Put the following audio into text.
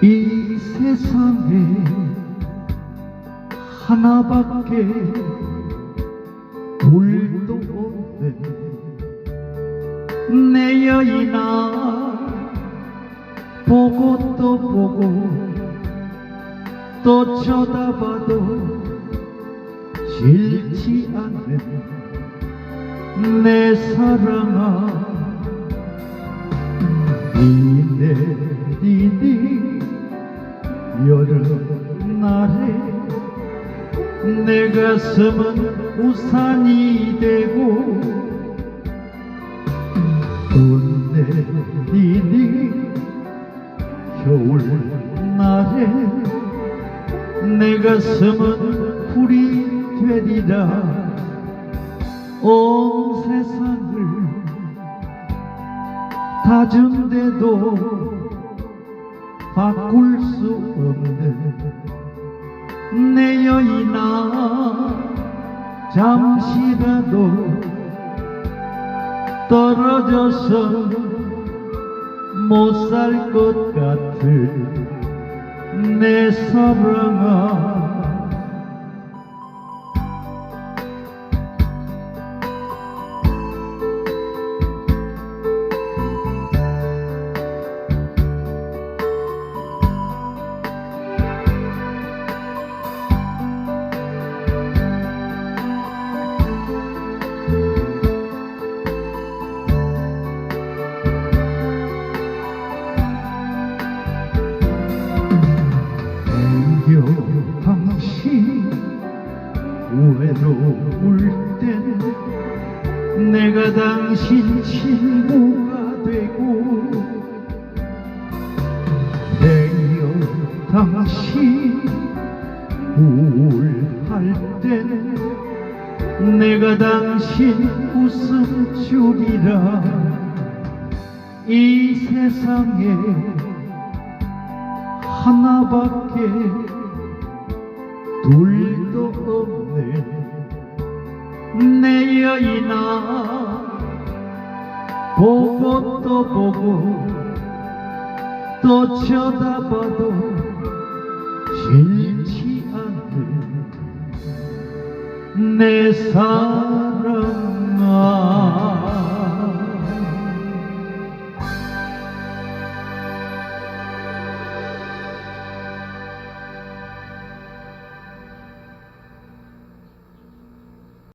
이 세상에 하나밖에 물도 없네. 내 여인아 보고 또 보고 또 쳐다봐도 싫지 않네. 내 사랑아 비 내리니 여름날에 내 가슴은 우산이 되고 돈 내리니 겨울날에 내 가슴은 불이 되리라. 온 세상을 다준데도 바꿀 수 없는 내 여인아 잠시라도 떨어져서 못 살 것 같은 내 사랑아 외로울 땐 내가 당신 친구가 되고 내겨 당신 우울할 땐 내가 당신 웃음줄이라 이 세상에 하나밖에 둘도 없는 내 여인아 보고 또 보고 또 쳐다봐도 싫지 않는 내 사랑